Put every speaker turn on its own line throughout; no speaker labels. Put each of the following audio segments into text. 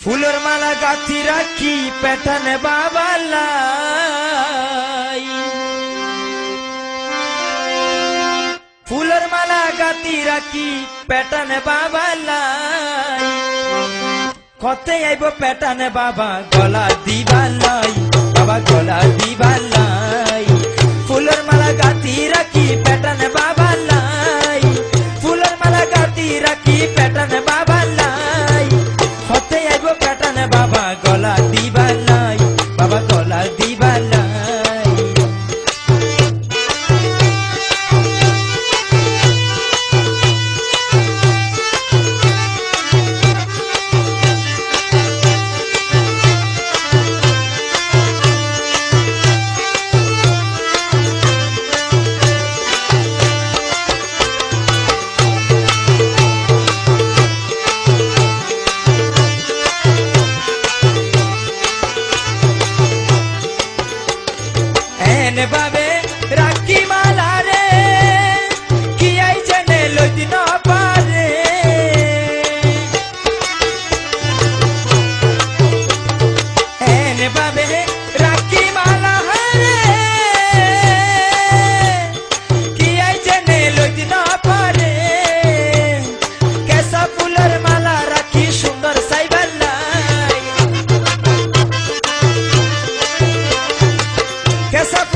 ফুলের মালা গাথি রাখি পেটানে বাবালাই ফুলের মালা গাতি রাখি পেটানে বাবালাই কতে আইব পেটানে বাবা, গলা দিবালাই বাবা, গলা দিবালাই ফুলের মালা গাতি রাখি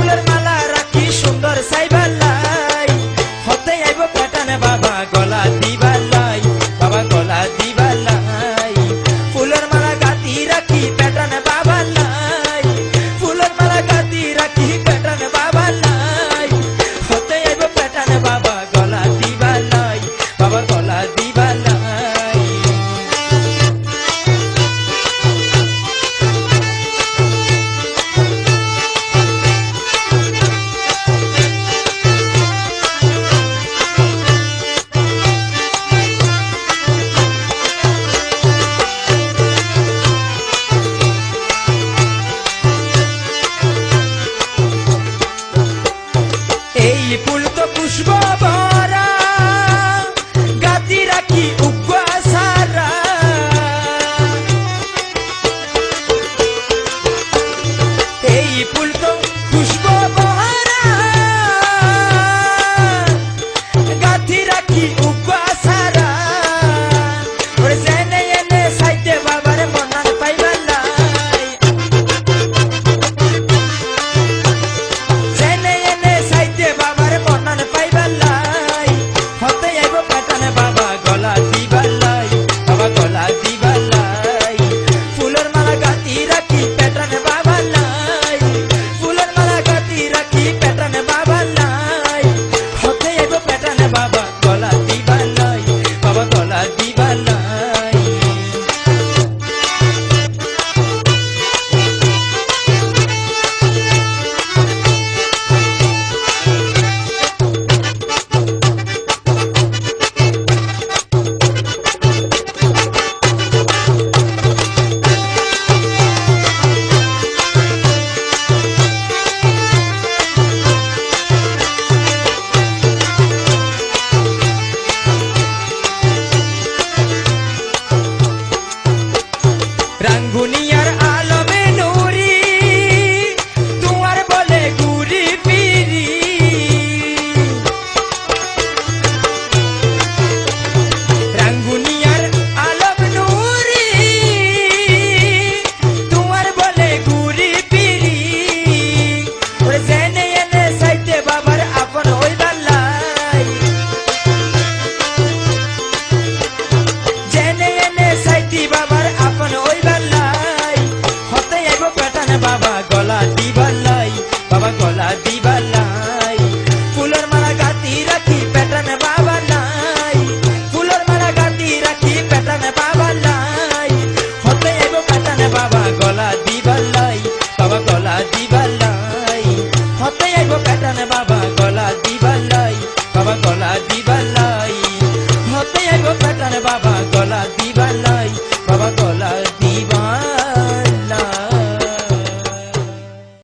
ফুলের মালা রাখি সুন্দর সাইবালাই এই ফুল তো পুষ্প ভরা। agonia. গলা দিবালাই বাবা গলা দিবালাই হতে আইব প্যাটার্ন, বাবা গলা দিবালাই বাবা গলা দিবালাই হতে আইব প্যাটার্ন, বাবা